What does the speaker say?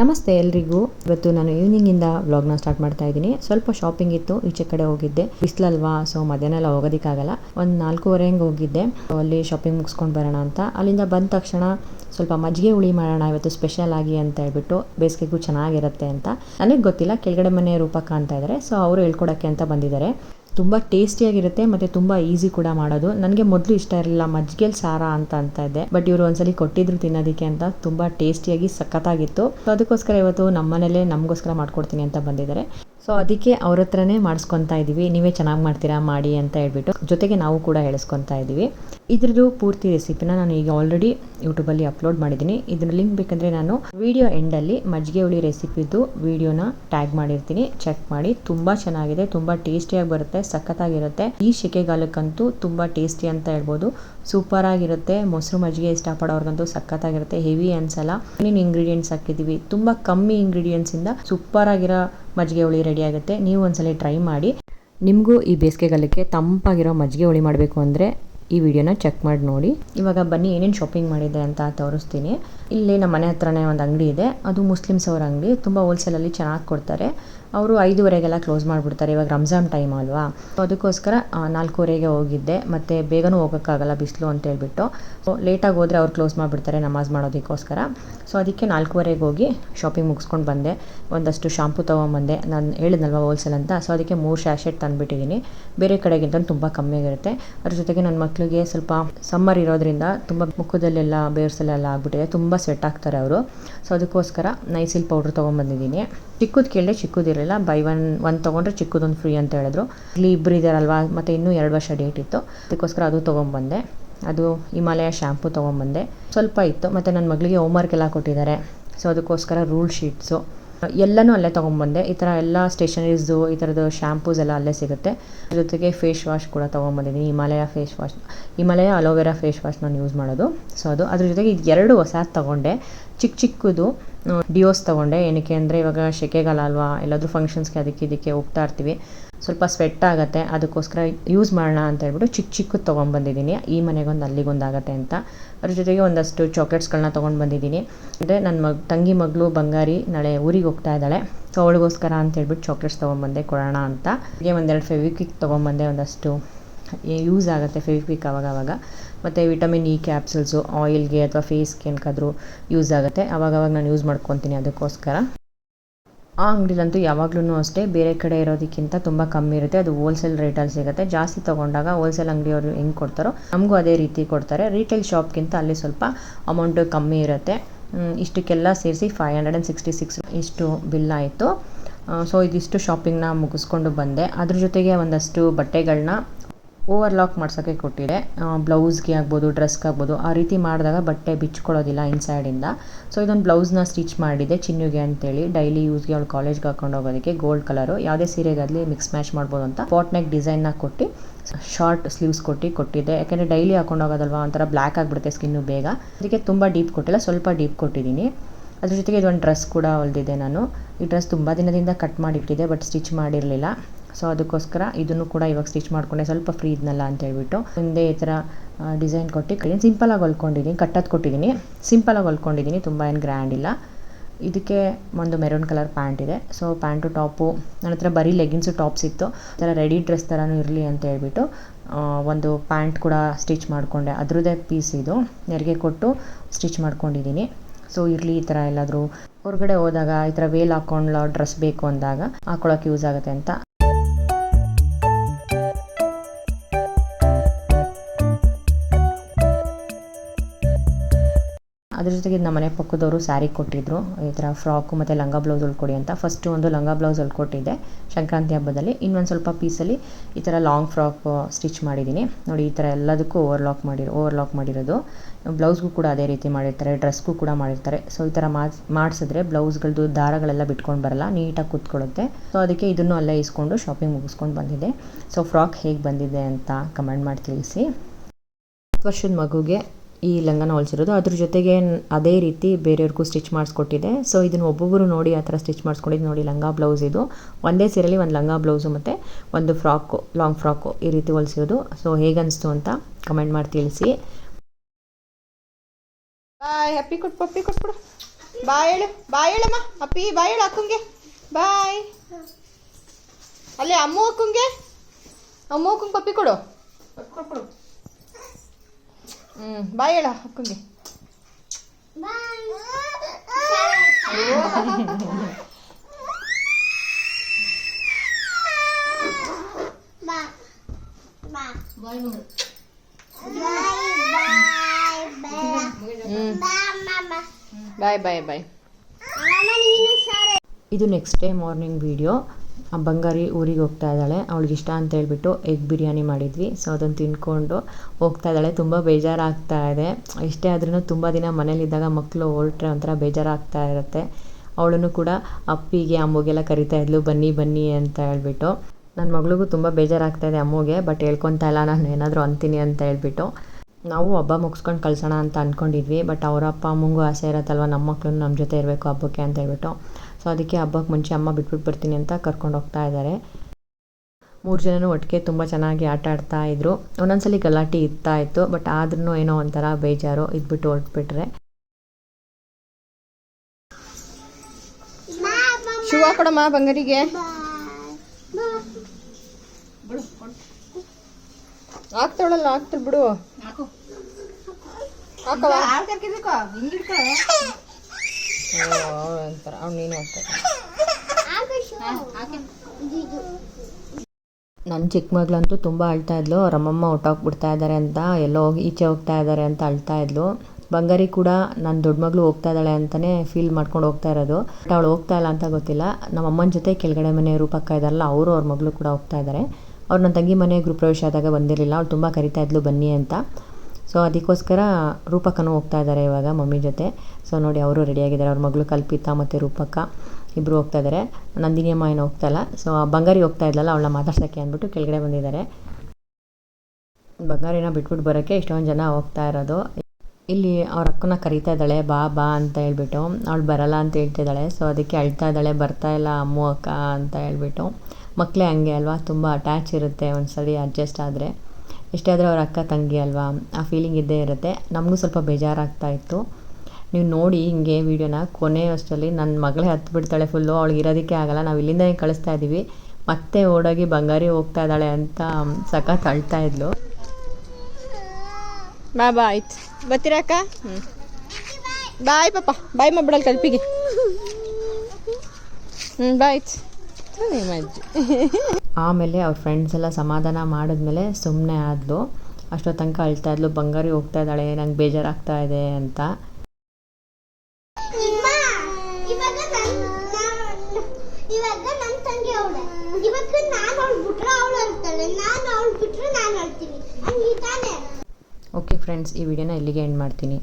ನಮಸ್ತೆ ಎಲ್ರಿಗೂ. ಇವತ್ತು ನಾನು ಈವ್ನಿಂಗಿಂದ ವ್ಲಾಗ್ನ ಸ್ಟಾರ್ಟ್ ಮಾಡ್ತಾ ಇದ್ದೀನಿ. ಸ್ವಲ್ಪ ಶಾಪಿಂಗ್ ಇತ್ತು, ಈಚೆ ಕಡೆ ಹೋಗಿದ್ದೆ. ಬಿಸಿಲಲ್ವಾ ಸೊ ಮಧ್ಯಾಹ್ನ ಎಲ್ಲ ಹೋಗೋದಕ್ಕಾಗಲ್ಲ. ಒಂದು ನಾಲ್ಕೂವರೆ ಹಂಗೆ ಹೋಗಿದ್ದೆ. ಅಲ್ಲಿ ಶಾಪಿಂಗ್ ಮುಗಿಸ್ಕೊಂಡು ಬರೋಣ ಅಂತ. ಅಲ್ಲಿಂದ ಬಂದ ತಕ್ಷಣ ಸ್ವಲ್ಪ ಮಜ್ಜಿಗೆ ಹುಳಿ ಮಾಡೋಣ, ಇವತ್ತು ಸ್ಪೆಷಲ್ ಆಗಿ ಅಂತ ಹೇಳ್ಬಿಟ್ಟು ಬೇಸಿಗೆಗೂ ಚೆನ್ನಾಗಿರುತ್ತೆ ಅಂತ. ನನಗೆ ಗೊತ್ತಿಲ್ಲ, ಕೆಳಗಡೆ ಮನೆ ರೂಪ ಕಾಣ್ತಾ ಇದ್ದಾರೆ ಸೊ ಅವರು ಹೇಳ್ಕೊಡೋಕ್ಕೆ ಅಂತ ಬಂದಿದ್ದಾರೆ. ತುಂಬ ಟೇಸ್ಟಿಯಾಗಿರುತ್ತೆ ಮತ್ತೆ ತುಂಬ ಈಸಿ ಕೂಡ ಮಾಡೋದು. ನನಗೆ ಮೊದಲು ಇಷ್ಟ ಇರಲಿಲ್ಲ. ಮಜ್ಜಿಗೆಲ್ ಸಾರ ಅಂತ ಅಂತ ಇದೆ. ಬಟ್ ಇವರು ಒಂದ್ಸಲಿ ಕೊಟ್ಟಿದ್ರು ತಿನ್ನೋದಕ್ಕೆ ಅಂತ ತುಂಬ ಟೇಸ್ಟಿಯಾಗಿ ಸಖತ್ತಾಗಿತ್ತು. ಅದಕ್ಕೋಸ್ಕರ ಇವತ್ತು ನಮ್ಮನೇಲೆ ನಮಗೋಸ್ಕರ ಮಾಡ್ಕೊಡ್ತೀನಿ ಅಂತ ಬಂದಿದ್ದಾರೆ. ಸೊ ಅದಕ್ಕೆ ಅವ್ರ ಹತ್ರನೇ ಮಾಡಿಸ್ಕೊತಾ ಇದ್ದೀವಿ ನೀವೇ ಚೆನ್ನಾಗಿ ಮಾಡ್ತೀರಾ? ಮಾಡಿ ಅಂತ ಹೇಳ್ಬಿಟ್ಟು. ಜೊತೆಗೆ ನಾವು ಕೂಡ ಹೇಳಿಸ್ಕೊತಾ ಇದ್ದೀವಿ ಇದ್ರದ್ದು ಪೂರ್ತಿ ರೆಸಿಪಿನ ನಾನು ಈಗ ಆಲ್ರೆಡಿ ಯೂಟ್ಯೂಬಲ್ಲಿ ಅಪ್ಲೋಡ್ ಮಾಡಿದ್ದೀನಿ. ಇದ್ರ ಲಿಂಕ್ ಬೇಕಂದರೆ ನಾನು ವಿಡಿಯೋ ಎಂಡಲ್ಲಿ ಮಜ್ಜಿಗೆ ಹುಳಿ ರೆಸಿಪಿದು ವಿಡಿಯೋನ ಟ್ಯಾಗ್ ಮಾಡಿರ್ತೀನಿ. ಚೆಕ್ ಮಾಡಿ. ತುಂಬ ಚೆನ್ನಾಗಿದೆ. ತುಂಬ ಟೇಸ್ಟಿಯಾಗಿ ಬರುತ್ತೆ. ಸಖತ್ತಾಗಿರುತ್ತೆ. ಈ ಶೆಕೆಗಾಲಕ್ಕಂತೂ ತುಂಬ ಟೇಸ್ಟಿ ಅಂತ ಹೇಳ್ಬೋದು. ಸೂಪರ್ ಆಗಿರುತ್ತೆ. ಮೊಸರು ಮಜ್ಜಿಗೆ ಇಷ್ಟಪಡೋರ್ಗಂತೂ ಸಖತ್ತಾಗಿರುತ್ತೆ. ಹೆವಿ ಅನ್ಸಲ್ಲ. ಏನೇನು ಇಂಗ್ರೀಡಿಯೆಂಟ್ಸ್ ಹಾಕಿದ್ದೀವಿ ತುಂಬ ಕಮ್ಮಿ ಇಂಗ್ರೀಡಿಯೆಂಟ್ಸಿಂದ ಸೂಪರ್ ಆಗಿರೋ ಮಜ್ಜಿಗೆ ಹುಳಿ ರೆಡಿ ಆಗುತ್ತೆ. ನೀವು ಒಂದ್ಸಲ ಟ್ರೈ ಮಾಡಿ. ನಿಮಗೂ ಈ ಬೇಸಿಗೆಗಾಲಕ್ಕೆ ತಂಪಾಗಿರೋ ಮಜ್ಜಿಗೆ ಹುಳಿ ಮಾಡಬೇಕು ಅಂದರೆ ಈ ವಿಡಿಯೋನ ಚೆಕ್ ಮಾಡಿ ನೋಡಿ. ಇವಾಗ ಬನ್ನಿ ಏನೇನು ಶಾಪಿಂಗ್ ಮಾಡಿದೆ ಅಂತ ತೋರಿಸ್ತೀನಿ. ಇಲ್ಲಿ ನಮ್ಮ ಮನೆ ಹತ್ರನೇ ಒಂದು ಅಂಗಡಿ ಇದೆ. ಅದು ಮುಸ್ಲಿಮ್ಸ್ ಅವರ ಅಂಗಡಿ. ತುಂಬ ಹೋಲ್ಸೇಲಲ್ಲಿ ಚೆನ್ನಾಗಿ ಕೊಡ್ತಾರೆ. ಅವರು ಐದುವರೆಗೆಲ್ಲ ಕ್ಲೋಸ್ ಮಾಡಿಬಿಡ್ತಾರೆ ಇವಾಗ ರಂಜಾನ್ ಟೈಮ್ ಅಲ್ವಾ. ಅದಕ್ಕೋಸ್ಕರ ನಾಲ್ಕೂವರೆಗೆ ಹೋಗಿದ್ದೆ. ಮತ್ತು ಬೇಗನೂ ಹೋಗೋಕ್ಕಾಗಲ್ಲ ಬಿಸಿಲು ಅಂತ ಹೇಳ್ಬಿಟ್ಟು. ಸೊ ಲೇಟಾಗಿ ಹೋದರೆ ಅವ್ರು ಕ್ಲೋಸ್ ಮಾಡಿಬಿಡ್ತಾರೆ ನಮಾಜ್ ಮಾಡೋದಕ್ಕೋಸ್ಕರ. ಸೊ ಅದಕ್ಕೆ ನಾಲ್ಕೂವರೆಗೆ ಹೋಗಿ ಶಾಪಿಂಗ್ ಮುಗಿಸ್ಕೊಂಡು ಬಂದೆ. ಒಂದಷ್ಟು ಶಾಂಪು ತೊಗೊಂಬಂದೆ. ನಾನು ಹೇಳಿದ್ನಲ್ವ ಹೋಲ್ಸೇಲ್ ಅಂತ. ಸೊ ಅದಕ್ಕೆ ಮೂರು ಶ್ಯಾಶೆಟ್ ತಂದುಬಿಟ್ಟಿದ್ದೀನಿ. ಬೇರೆ ಕಡೆಗಿಂತ ತುಂಬ ಕಮ್ಮಿಯಾಗಿರುತ್ತೆ. ಅದ್ರ ಜೊತೆಗೆ ನನ್ನ ಮಕ್ಕಳಿಗೆ ಸ್ವಲ್ಪ ಸಮ್ಮರ್ ಇರೋದ್ರಿಂದ ತುಂಬ ಮುಖದಲ್ಲೆಲ್ಲ ಬೇರ್ಸಲೆಲ್ಲ ಆಗ್ಬಿಟ್ಟಿದೆ. ತುಂಬ ಸ್ವೆಟ್ ಆಗ್ತಾರೆ ಅವರು. ಸೊ ಅದಕ್ಕೋಸ್ಕರ ನೈಸಿಲ್ ಪೌಡ್ರ್ ತೊಗೊಂಬಂದಿದ್ದೀನಿ ಚಿಕ್ಕದು ಕೇಳಿದೆ ಚಿಕ್ಕದಿರಲಿಲ್ಲ ಬೈ ಒನ್ ಒನ್ ತೊಗೊಂಡ್ರೆ ಚಿಕ್ಕದೊಂದು ಫ್ರೀ ಅಂತ ಹೇಳಿದ್ರು. ಇಲ್ಲಿ ಇಬ್ಬರು ಇದ್ದಾರಲ್ವಾ ಮತ್ತು ಇನ್ನೂ ಎರಡು ವರ್ಷ ಡೇಟ್ ಇತ್ತು. ಅದಕ್ಕೋಸ್ಕರ ಅದು ತೊಗೊಂಬಂದೆ ಅದು ಹಿಮಾಲಯ ಶ್ಯಾಂಪು ತೊಗೊಂಬಂದೆ ಸ್ವಲ್ಪ ಇತ್ತು. ಮತ್ತು ನನ್ನ ಮಗಳಿಗೆ ಹೋಮ್ವರ್ಕ್ ಎಲ್ಲ ಕೊಟ್ಟಿದ್ದಾರೆ. ಸೊ ಅದಕ್ಕೋಸ್ಕರ ರೂಲ್ ಶೀಟ್ಸು ಎಲ್ಲನೂ ಅಲ್ಲೇ ತೊಗೊಂಬಂದೆ ಈ ಥರ ಎಲ್ಲ ಸ್ಟೇಷನರೀಸ್ದು ಈ ಥರದ್ದು ಶ್ಯಾಂಪೂಸ್ ಎಲ್ಲ ಅಲ್ಲೇ ಸಿಗುತ್ತೆ. ಜೊತೆಗೆ ಫೇಸ್ ವಾಶ್ ಕೂಡ ತೊಗೊಂಬಂದಿದ್ದೀನಿ Himalaya face wash Himalaya aloe vera face wash ನಾನು ಯೂಸ್ ಮಾಡೋದು. ಸೊ ಅದು, ಅದ್ರ ಜೊತೆಗೆ ಎರಡು ಹೊಸ ತೊಗೊಂಡೆ. ಚಿಕ್ಕ ಚಿಕ್ಕದು ಡಿಯೋಸ್ ತೊಗೊಂಡೆ. ಏನಕ್ಕೆ ಅಂದರೆ ಇವಾಗ ಸೆಕೆಗಾಲ ಅಲ್ವಾ? ಎಲ್ಲಾದರೂ ಫಂಕ್ಷನ್ಸ್ಗೆ ಅದಕ್ಕೆ ಇದಕ್ಕೆ ಹೋಗ್ತಾ ಇರ್ತೀವಿ. ಸ್ವಲ್ಪ ಸ್ವೆಟ್ ಆಗುತ್ತೆ. ಅದಕ್ಕೋಸ್ಕರ ಯೂಸ್ ಮಾಡೋಣ ಅಂತ ಹೇಳ್ಬಿಟ್ಟು ಚಿಕ್ಕ ಚಿಕ್ಕದು ತೊಗೊಂಬಂದಿದ್ದೀನಿ ಈ ಮನೆಗೊಂದು ಅಲ್ಲಿಗೊಂದು ಆಗುತ್ತೆ ಅಂತ. ಅದ್ರ ಜೊತೆಗೆ ಒಂದಷ್ಟು ಚಾಕ್ಲೇಟ್ಸ್ಗಳನ್ನ ತೊಗೊಂಡು ಬಂದಿದ್ದೀನಿ. ಅಂದರೆ ನನ್ನ ಮಗ, ತಂಗಿ ಮಗಳು ಬಂಗಾರಿ ನಾಳೆ ಊರಿಗೆ ಹೋಗ್ತಾ ಇದ್ದಾಳೆ. ಅವಳಿಗೋಸ್ಕರ ಅಂತ ಹೇಳ್ಬಿಟ್ಟು ಚಾಕ್ಲೇಟ್ಸ್ ತೊಗೊಂಬಂದೆ ಕೊಡೋಣ ಅಂತ. ಹೀಗೆ ಒಂದೆರಡು ಫೆವಿಕ್ವಿಕ್ ತೊಗೊಂಬಂದೆ ಒಂದಷ್ಟು. ಯೂಸ್ ಆಗುತ್ತೆ ಫೆವಿಕ್ವಿಕ್ ಆವಾಗವಾಗ ಮತ್ತು ವಿಟಮಿನ್ ಇ ಕ್ಯಾಪ್ಸೂಲ್ಸು ಆಯಿಲ್ಗೆ ಅಥವಾ ಫೇಸ್ಗೆ ಏನಕ್ಕಾದರೂ ಯೂಸ್ ಆಗುತ್ತೆ. ಅವಾಗವಾಗ ನಾನು ಯೂಸ್ ಮಾಡ್ಕೊತೀನಿ ಅದಕ್ಕೋಸ್ಕರ. ಆ ಅಂಗಡಿಲಂತೂ ಯಾವಾಗ್ಲೂ ಅಷ್ಟೇ, ಬೇರೆ ಕಡೆ ಇರೋದಕ್ಕಿಂತ ತುಂಬ ಕಮ್ಮಿ ಇರುತ್ತೆ. ಅದು ಹೋಲ್ಸೇಲ್ ರೇಟಲ್ಲಿ ಸಿಗುತ್ತೆ. ಜಾಸ್ತಿ ತೊಗೊಂಡಾಗ ಹೋಲ್ಸೇಲ್ ಅಂಗಡಿಯವರು ಹೆಂಗೆ ಕೊಡ್ತಾರೋ, ನಮಗೂ ಅದೇ ರೀತಿ ಕೊಡ್ತಾರೆ. ರೀಟೇಲ್ ಶಾಪ್ಗಿಂತ ಅಲ್ಲಿ ಸ್ವಲ್ಪ ಅಮೌಂಟು ಕಮ್ಮಿ ಇರುತ್ತೆ. ಇಷ್ಟಕ್ಕೆಲ್ಲ ಸೇರಿಸಿ five hundred and sixty six ಇಷ್ಟು ಬಿಲ್ ಆಯಿತು. ಸೊ ಇದಿಷ್ಟು ಶಾಪಿಂಗ್ನ ಮುಗಿಸ್ಕೊಂಡು ಬಂದೆ. ಅದ್ರ ಜೊತೆಗೆ ಒಂದಷ್ಟು ಬಟ್ಟೆಗಳನ್ನ ಓವರ್ಲಾಕ್ ಮಾಡ್ಸೋಕ್ಕೆ ಕೊಟ್ಟಿದೆ. ಬ್ಲೌಸ್ಗೆ ಆಗ್ಬೋದು ಡ್ರೆಸ್ಗೆ ಆಗ್ಬೋದು ಆ ರೀತಿ ಮಾಡಿದಾಗ ಬಟ್ಟೆ ಬಿಚ್ಕೊಳ್ಳೋದಿಲ್ಲ ಇನ್ಸೈಡಿಂದ. ಸೊ, ಇದೊಂದು ಬ್ಲೌಸ್ನ ಸ್ಟಿಚ್ ಮಾಡಿದೆ ಚಿನ್ನುಗೆ ಅಂತೇಳಿ. ಡೈಲಿ ಯೂಸ್ಗೆ ಅವಳು ಕಾಲೇಜ್ಗೆ ಹಾಕೊಂಡು ಹೋಗೋದಕ್ಕೆ ಗೋಲ್ಡ್ ಕಲರು. ಯಾವುದೇ ಸೀರೆಗಾಗಲಿ ಮಿಕ್ಸ್ ಮ್ಯಾಚ್ ಮಾಡ್ಬೋದು ಅಂತ ಪಾಟ್ ನೆಕ್ ಡಿಸೈನ್ನ ಕೊಟ್ಟು, ಶಾರ್ಟ್ ಸ್ಲೀವ್ಸ್ ಕೊಟ್ಟು ಕೊಟ್ಟಿದ್ದೆ. ಯಾಕೆಂದರೆ ಡೈಲಿ ಹಾಕೊಂಡು ಹೋಗೋದಲ್ವಾ, ಒಂಥರ ಬ್ಲ್ಯಾಕ್ ಆಗಿಬಿಡುತ್ತೆ ಸ್ಕಿನ್ನು ಬೇಗ. ಅದಕ್ಕೆ ತುಂಬ ಡೀಪ್ ಕೊಟ್ಟಿಲ್ಲ, ಸ್ವಲ್ಪ ಡೀಪ್ ಕೊಟ್ಟಿದ್ದೀನಿ. ಅದ್ರ ಜೊತೆಗೆ ಇದೊಂದು ಡ್ರೆಸ್ ಕೂಡ ಹೊಲ್ದಿದ್ದೆ ನಾನು. ಈ ಡ್ರೆಸ್ ತುಂಬ ದಿನದಿಂದ ಕಟ್ ಮಾಡಿಟ್ಟಿದ್ದೆ, ಬಟ್ ಸ್ಟಿಚ್ ಮಾಡಿರಲಿಲ್ಲ. ಸೊ ಅದಕ್ಕೋಸ್ಕರ ಇದನ್ನು ಕೂಡ ಇವಾಗ ಸ್ಟಿಚ್ ಮಾಡ್ಕೊಂಡೆ. ಸ್ವಲ್ಪ ಫ್ರೀ ಇದ್ನಲ್ಲ ಅಂತ ಹೇಳ್ಬಿಟ್ಟು. ಮುಂದೆ ಈ ಥರ ಡಿಸೈನ್ ಕೊಟ್ಟು ಕಡಿಮೆ ಸಿಂಪಲಾಗಿ ಹೊಲ್ಕೊಂಡಿದ್ದೀನಿ ಕಟ್ಟೋದು ಕೊಟ್ಟಿದ್ದೀನಿ ಸಿಂಪಲಾಗಿ ಹೊಲ್ಕೊಂಡಿದ್ದೀನಿ ತುಂಬ ಏನು ಗ್ರ್ಯಾಂಡ್ ಇಲ್ಲ. ಇದಕ್ಕೆ ಒಂದು ಮೆರೂನ್ ಕಲರ್ ಪ್ಯಾಂಟ್ ಇದೆ. ಸೊ ಪ್ಯಾಂಟು ಟಾಪು ನನ್ನ ಹತ್ರ ಬರೀ ಲೆಗಿನ್ಸು ಟಾಪ್ಸ್ ಇತ್ತು. ಥರ ರೆಡಿ ಡ್ರೆಸ್ ಥರನೂ ಇರಲಿ ಅಂತ ಹೇಳ್ಬಿಟ್ಟು ಒಂದು ಪ್ಯಾಂಟ್ ಕೂಡ ಸ್ಟಿಚ್ ಮಾಡಿಕೊಂಡೆ. ಅದ್ರದ್ದೇ ಪೀಸ್ ಇದು. ನೆರಿಗೆ ಕೊಟ್ಟು ಸ್ಟಿಚ್ ಮಾಡ್ಕೊಂಡಿದ್ದೀನಿ ಸೊ ಇರಲಿ ಈ ಥರ ಎಲ್ಲಾದರೂ. ಹೊರಗಡೆ ಹೋದಾಗ ಈ ಥರ ವೇಲ್ ಹಾಕೊಂಡು ಡ್ರೆಸ್ ಬೇಕು ಅಂದಾಗ ಹಾಕೊಳಕ್ಕೆ ಯೂಸ್ ಆಗುತ್ತೆ ಅಂತ. ಅದ್ರ ಜೊತೆಗೆ ನಮ್ಮ ಮನೆ ಪಕ್ಕದವರು ಸ್ಯಾರಿ ಕೊಟ್ಟಿದ್ರು. ಈ ಥರ ಫ್ರಾಕು ಮತ್ತು ಲಂಗ ಬ್ಲೌಸ್ ಹೊಲ್ಕೊಡಿ ಅಂತ. ಫಸ್ಟು ಒಂದು ಲಂಗ ಬ್ಲೌಸ್ ಹೊಲ್ಕೊಟ್ಟಿದ್ದೆ ಸಂಕ್ರಾಂತಿ ಹಬ್ಬದಲ್ಲಿ. ಇನ್ನೊಂದು ಸ್ವಲ್ಪ ಪೀಸಲ್ಲಿ ಈ ಥರ ಲಾಂಗ್ ಫ್ರಾಕ್ ಸ್ಟಿಚ್ ಮಾಡಿದ್ದೀನಿ. ನೋಡಿ, ಈ ಥರ ಎಲ್ಲದಕ್ಕೂ ಓವರ್ಲಾಕ್ ಮಾಡಿರೋ ಓವರ್ಲಾಕ್ ಮಾಡಿರೋದು. ಬ್ಲೌಸ್ಗೂ ಕೂಡ ಅದೇ ರೀತಿ ಮಾಡಿರ್ತಾರೆ. ಡ್ರೆಸ್ಗೂ ಕೂಡ ಮಾಡಿರ್ತಾರೆ. ಸೊ ಈ ಥರ ಮಾಡ್, ಮಾಡಿಸಿದ್ರೆ ಬ್ಲೌಸ್ಗಳದ್ದು ದಾರಗಳೆಲ್ಲ ಬಿಟ್ಕೊಂಡು ಬರಲ್ಲ. ನೀಟಾಗಿ ಕೂತ್ಕೊಳ್ಳುತ್ತೆ. ಸೊ ಅದಕ್ಕೆ ಇದನ್ನು ಅಲ್ಲೇ ಇಸ್ಕೊಂಡು ಶಾಪಿಂಗ್ ಮುಗಿಸ್ಕೊಂಡು ಬಂದಿದೆ ಸೊ ಫ್ರಾಕ್ ಹೇಗೆ ಬಂದಿದೆ ಅಂತ ಕಮೆಂಟ್ ಮಾಡಿ ತಿಳಿಸಿ. ಹತ್ತು ವರ್ಷದ ಮಗುಗೆ ಈ ಲಂಗನ ಹೊಲ್ಸಿರೋದು. ಅದ್ರ ಜೊತೆಗೆ ಅದೇ ರೀತಿ ಬೇರೆಯವ್ರಿಗೂ ಸ್ಟಿಚ್ ಮಾಡಿಸ್ಕೊಟ್ಟಿದೆ. ಸೊ ಇದನ್ನು ಒಬ್ಬೊಬ್ಬರು ನೋಡಿ ಆ ಥರ ಸ್ಟಿಚ್ ಮಾಡಿಸ್ಕೊಂಡಿದ್ದು ನೋಡಿ ಲಂಗ ಬ್ಲೌಸ್ ಇದು. ಒಂದೇ ಸೀರೆಯಲ್ಲಿ ಒಂದು ಲಂಗ ಬ್ಲೌಸು ಮತ್ತು ಒಂದು ಫ್ರಾಕು, ಲಾಂಗ್ ಫ್ರಾಕು ಈ ರೀತಿ ಹೊಲಿಸಿರೋದು. ಸೊ ಹೇಗನ್ನಿಸ್ತು ಅಂತ ಕಮೆಂಟ್ ಮಾಡಿ ತಿಳಿಸಿ. ಬಾಯ್ ಹ್ಯಾಪಿ ಕೊಟ್ಟು ಪಪ್ಪಿ ಕೊಟ್ಬಿಡು ಬಾಯ್ ಹೇಳು, ಬಾಯ್ ಹೇಳಮ್ಮ. ಅಪ್ಪಿ, ಬಾಯ್ ಹೇಳು ಅಕ್ಕಂಗೆ. ಬಾಯ್. ಅಲ್ಲಿ ಅಮ್ಮು ಅಕ್ಕಂಗೆ. ಅಮ್ಮು ಅಕ್ಕಂಗೆ ಪಪ್ಪಿ ಕೊಡು. ಹ್ಞೂ ಬಾಯ್ ಹೇಳ ಅಕ್ಕಂಗೆ ಬಾಯ್ ಬಾಯ್ ಬಾಯ್. ಇದು ನೆಕ್ಸ್ಟ್ ಡೇ ಮಾರ್ನಿಂಗ್ ವೀಡಿಯೋ ಬಂಗಾರಿ ಊರಿಗೆ ಹೋಗ್ತಾ ಇದ್ದಾಳೆ. ಅವಳಿಗೆ ಇಷ್ಟ ಅಂತ ಹೇಳ್ಬಿಟ್ಟು ಎಗ್ ಬಿರಿಯಾನಿ ಮಾಡಿದ್ವಿ. ಸೊ ಅದನ್ನು ತಿನ್ಕೊಂಡು ಹೋಗ್ತಾ ಇದ್ದಾಳೆ. ತುಂಬ ಬೇಜಾರಾಗ್ತಾ ಇದೆ. ಇಷ್ಟೇ ಆದ್ರೂ ತುಂಬ ದಿನ ಮನೇಲಿದ್ದಾಗ ಮಕ್ಕಳು ಹೊರಟ್ರೆ ಒಂಥರ ಬೇಜಾರಾಗ್ತಾ ಇರುತ್ತೆ. ಅವಳನ್ನು ಕೂಡ ಅಪ್ಪಿಗೆ, ಅಮ್ಮಗೆಲ್ಲ ಕರಿತಾ ಇದ್ಲು, ಬನ್ನಿ ಬನ್ನಿ ಅಂತ ಹೇಳ್ಬಿಟ್ಟು. ನನ್ನ ಮಗಳಿಗೂ ತುಂಬ ಬೇಜಾರಾಗ್ತಾ ಇದೆ ಅಮ್ಮಗೆ ಬಟ್ ಹೇಳ್ಕೊತಾ ಇಲ್ಲ. ನಾನು ಏನಾದರೂ ಅಂತೀನಿ ಅಂತ ಹೇಳ್ಬಿಟ್ಟು. ನಾವು ಹಬ್ಬ ಮುಗಿಸ್ಕೊಂಡು ಕಳ್ಸೋಣ ಅಂತ ಅಂದ್ಕೊಂಡಿದ್ವಿ ಬಟ್ ಅವರ ಅಪ್ಪ, ಅಮ್ಮಂಗೂ ಆಸೆ ಇರತ್ತಲ್ವ? ನಮ್ಮ ಮಕ್ಕಳು ನಮ್ಮ ಜೊತೆ ಇರಬೇಕು ಹಬ್ಬಕ್ಕೆ ಅಂತ ಹೇಳ್ಬಿಟ್ಟು. ಸೊ ಅದಕ್ಕೆ ಹಬ್ಬಕ್ಕೆ ಮುಂಚೆ ಅಮ್ಮ ಬಿಟ್ಬಿಟ್ಟು ಬರ್ತೀನಿ ಅಂತ ಕರ್ಕೊಂಡು ಹೋಗ್ತಾ ಇದ್ದಾರೆ ಮೂರು ಜನನೂ ಒಟ್ಟಿಗೆ ತುಂಬ ಚೆನ್ನಾಗಿ ಆಟ ಆಡ್ತಾ ಇದ್ರು. ಒಂದೊಂದ್ಸಲಿ ಗಲಾಟೆ ಇರ್ತಾ ಇತ್ತು ಬಟ್ ಆದ್ರೂ ಏನೋ ಒಂಥರ ಬೇಜಾರು ಇದ್ಬಿಟ್ಟು ಹೊರಟ್ಬಿಟ್ರೆ. ಶಿವ ಕೊಡಮ್ಮ ಬಂಗರಿಗೆ ಆಗ್ತಾಳಲ್ಲ ಆಗ್ತಾಳ ಬಿಡು. ಹಾಕವ ನನ್ನ ಚಿಕ್ಕ ಮಗಳಂತೂ ತುಂಬ ಅಳ್ತಾ ಇದ್ಲು. ಅವ್ರ ಅಮ್ಮಮ್ಮ ಹೊಟ್ಟೋಗ್ಬಿಡ್ತಾ ಇದ್ದಾರೆ ಅಂತ, ಎಲ್ಲೋ ಹೋಗಿ ಈಚೆ ಹೋಗ್ತಾ ಇದ್ದಾರೆ ಅಂತ ಅಳ್ತಾ ಇದ್ಲು. ಬಂಗಾರಿ ಕೂಡ ನನ್ನ ದೊಡ್ಡ ಮಗಳು ಹೋಗ್ತಾ ಇದ್ದಾಳೆ ಅಂತಲೇ ಫೀಲ್ ಮಾಡ್ಕೊಂಡು ಹೋಗ್ತಾ ಇರೋದು. ಬಟ್ ಅವಳು ಹೋಗ್ತಾ ಇಲ್ಲ ಅಂತ ಗೊತ್ತಿಲ್ಲ. ನಮ್ಮ ಅಮ್ಮನ ಜೊತೆ ಕೆಳಗಡೆ ಮನೆ ಪಕ್ಕ ಇದ್ದಾರಲ್ಲ, ಅವರು ಅವ್ರ ಮಗಳು ಕೂಡ ಹೋಗ್ತಾ ಇದ್ದಾರೆ ಅವ್ರು ನನ್ನ ತಂಗಿ ಮನೆ ಗೃಹಪ್ರವೇಶ ಆದಾಗ ಬಂದಿರಲಿಲ್ಲ. ಅವ್ಳು ತುಂಬ ಕರಿತಾ ಇದ್ಲು, ಬನ್ನಿ ಅಂತ. ಸೊ ಅದಕ್ಕೋಸ್ಕರ ರೂಪಕನು ಹೋಗ್ತಾ ಇದ್ದಾರೆ ಇವಾಗ ಮಮ್ಮಿ ಜೊತೆ. ಸೊ ನೋಡಿ ಅವರು ರೆಡಿಯಾಗಿದ್ದಾರೆ ಅವ್ರ ಮಗಳು ಕಲ್ಪಿತಾ ಮತ್ತು ರೂಪಕ ಇಬ್ಬರು ಹೋಗ್ತಾ ಇದ್ದಾರೆ ನಂದಿನಿ ಅಮ್ಮ ಏನು ಹೋಗ್ತಾ ಇಲ್ಲ. ಸೊ ಬಂಗಾರಿ ಹೋಗ್ತಾ ಇದ್ದಲ್ಲ ಅವಳ ಮಾತಾಡ್ಸೋಕ್ಕೆ ಅಂದ್ಬಿಟ್ಟು ಕೆಳಗಡೆ ಬಂದಿದ್ದಾರೆ. ಬಂಗಾರಿನ ಬಿಟ್ಬಿಟ್ಟು ಬರೋಕ್ಕೆ ಇಷ್ಟೊಂದು ಜನ ಹೋಗ್ತಾ ಇರೋದು. ಇಲ್ಲಿ ಅವ್ರ ಅಕ್ಕನ ಕರಿತಾ ಇದ್ದಾಳೆ, ಬಾ ಬಾ ಅಂತ ಹೇಳ್ಬಿಟ್ಟು. ಅವಳು ಬರಲ್ಲ ಅಂತ ಹೇಳ್ತಿದ್ದಾಳೆ ಸೊ ಅದಕ್ಕೆ ಅಳ್ತಾ ಇದ್ದಾಳೆ, ಬರ್ತಾ ಇಲ್ಲ ಅಮ್ಮ, ಅಕ್ಕ ಅಂತ ಹೇಳ್ಬಿಟ್ಟು. ಮಕ್ಕಳೇ ಹಂಗೆ ಅಲ್ವಾ? ತುಂಬ ಅಟ್ಯಾಚ್ ಇರುತ್ತೆ ಒಂದು ಸರಿ ಅಡ್ಜಸ್ಟ್ ಆದರೆ. ಎಷ್ಟೇ ಆದರೂ ಅವ್ರ ಅಕ್ಕ, ತಂಗಿ ಅಲ್ವಾ, ಆ ಫೀಲಿಂಗ್ ಇದ್ದೇ ಇರುತ್ತೆ. ನಮಗೂ ಸ್ವಲ್ಪ ಬೇಜಾರಾಗ್ತಾ ಇತ್ತು. ನೀವು ನೋಡಿ ಹಿಂಗೆ ವೀಡಿಯೋನ ಕೊನೆ ಅಷ್ಟರಲ್ಲಿ ನನ್ನ ಮಗಳೇ ಹತ್ತು ಬಿಡ್ತಾಳೆ ಫುಲ್ಲು ಅವಳಿಗೆ ಇರೋದಕ್ಕೆ ಆಗಲ್ಲ, ನಾವು ಇಲ್ಲಿಂದ ಕಳಿಸ್ತಾ ಇದ್ದೀವಿ ಮತ್ತೆ ಓಡೋಗಿ ಬಂಗಾರಿ ಹೋಗ್ತಾ ಇದ್ದಾಳೆ ಅಂತ ಸಖತ್ ಅಳ್ತಾ ಇದ್ಲು. ಬಾ ಬಾ, ಆಯ್ತು. ಬರ್ತೀರಕ್ಕ ಹ್ಞೂ ಬಾಯ್ ಪಾಪ, ಬಾಯ್ ಮಾಡ್ಬಿಡಲ್ಲ ಕಲ್ಪಿಗೆ. ಹ್ಞೂ ಬಾಯ್. ಆಯ್ತು ನಿಮ್ಮ ಆಮೇಲೆ ಅವ್ರ ಫ್ರೆಂಡ್ಸ್ ಎಲ್ಲ ಸಮಾಧಾನ ಮಾಡಿದ್ಮೇಲೆ ಸುಮ್ಮನೆ ಆದ್ಲು. ಅಷ್ಟೋ ತನಕ ಅಳ್ತಾ ಇದ್ಲು ಬಂಗಾರಿ ಹೋಗ್ತಾ ಇದ್ದಾಳೆ ನಂಗೆ ಬೇಜಾರಾಗ್ತಾ ಇದೆ ಅಂತ. ಓಕೆ ಫ್ರೆಂಡ್ಸ್ ಈ ವಿಡಿಯೋನ ಇಲ್ಲಿಗೆ ಎಂಡ್ ಮಾಡ್ತೀನಿ.